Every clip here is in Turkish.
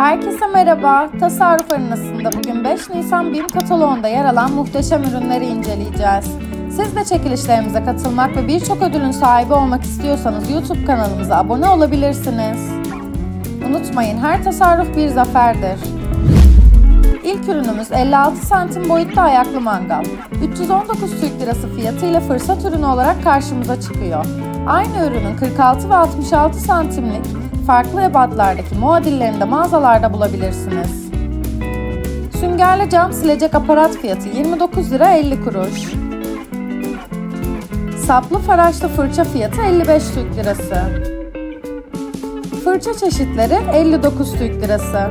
Herkese merhaba. Tasarruf arenasında bugün 5 Nisan BİM kataloğunda yer alan muhteşem ürünleri inceleyeceğiz. Siz de çekilişlerimize katılmak ve birçok ödülün sahibi olmak istiyorsanız YouTube kanalımıza abone olabilirsiniz. Unutmayın her tasarruf bir zaferdir. İlk ürünümüz 56 santim boyutta ayaklı mangal. 319 Türk Lirası fiyatıyla fırsat ürünü olarak karşımıza çıkıyor. Aynı ürünün 46 ve 66 santimlik farklı ebatlardaki muadillerinde mağazalarda bulabilirsiniz. Süngerli cam silecek aparat fiyatı 29 lira 50 kuruş. Saplı faraşlı fırça fiyatı 55 Türk Lirası. Fırça çeşitleri 59 Türk Lirası.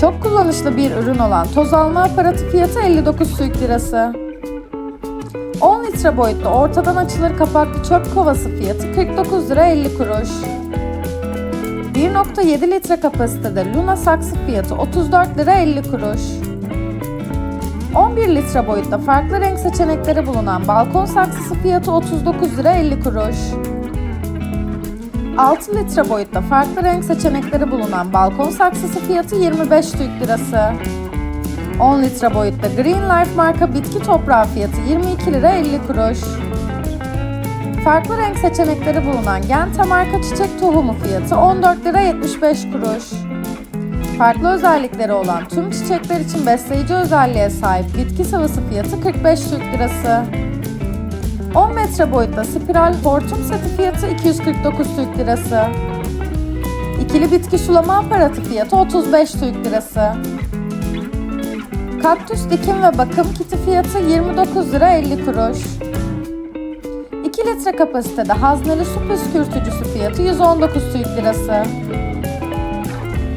Çok kullanışlı bir ürün olan toz alma aparatı fiyatı 59 Türk Lirası. 10 litre boyutlu ortadan açılır kapaklı çöp kovası fiyatı 49 lira 50 kuruş. 1.7 litre kapasitede Luna saksı fiyatı 34 lira 50 kuruş. 11 litre boyutta farklı renk seçenekleri bulunan balkon saksısı fiyatı 39 lira 50 kuruş. 6 litre boyutta farklı renk seçenekleri bulunan balkon saksısı fiyatı 25 Türk Lirası. 10 litre boyutta Green Life marka bitki toprağı fiyatı 22 lira 50 kuruş. Farklı renk seçenekleri bulunan Gente marka çiçek tohumu fiyatı 14 lira 75 kuruş. Farklı özellikleri olan tüm çiçekler için besleyici özelliğe sahip bitki sıvısı fiyatı 45 Türk Lirası. 10 metre boyutta spiral hortum seti fiyatı 249 Türk Lirası. İkili bitki sulama aparatı fiyatı 35 Türk Lirası. Kaktüs dikim ve bakım kiti fiyatı 29 lira 50 kuruş. 2 litre kapasitede hazneli su püskürtücüsü fiyatı 119 Türk Lirası.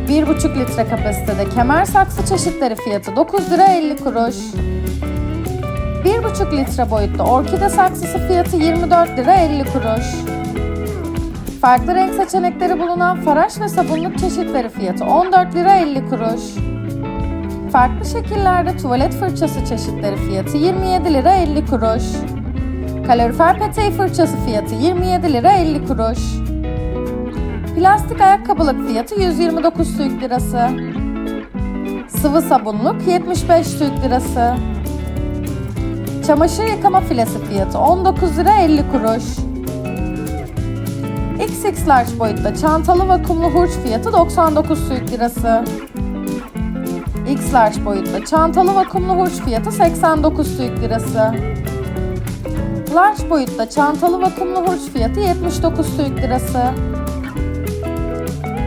1,5 litre kapasitede kemer saksı çeşitleri fiyatı 9 lira 50 kuruş. 1,5 litre boyutta orkide saksısı fiyatı 24 lira 50 kuruş. Farklı renk seçenekleri bulunan faraş ve sabunluk çeşitleri fiyatı 14 lira 50 kuruş. Farklı şekillerde tuvalet fırçası çeşitleri fiyatı 27 lira 50 kuruş. Kalorifer peteği fırçası fiyatı 27 lira 50 kuruş. Plastik ayakkabılık fiyatı 129 Türk Lirası. Sıvı sabunluk 75 Türk Lirası. Çamaşır yıkama filesi fiyatı 19 lira 50 kuruş. XX large boyutta çantalı vakumlu hurç fiyatı 99 Türk Lirası. X large boyutta çantalı vakumlu hurç fiyatı 89 Türk Lirası. Large boyutta çantalı vakumlu hurç fiyatı 79 Türk Lirası.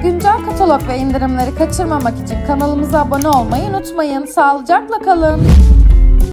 Güncel katalog ve indirimleri kaçırmamak için kanalımıza abone olmayı unutmayın. Sağlıcakla kalın.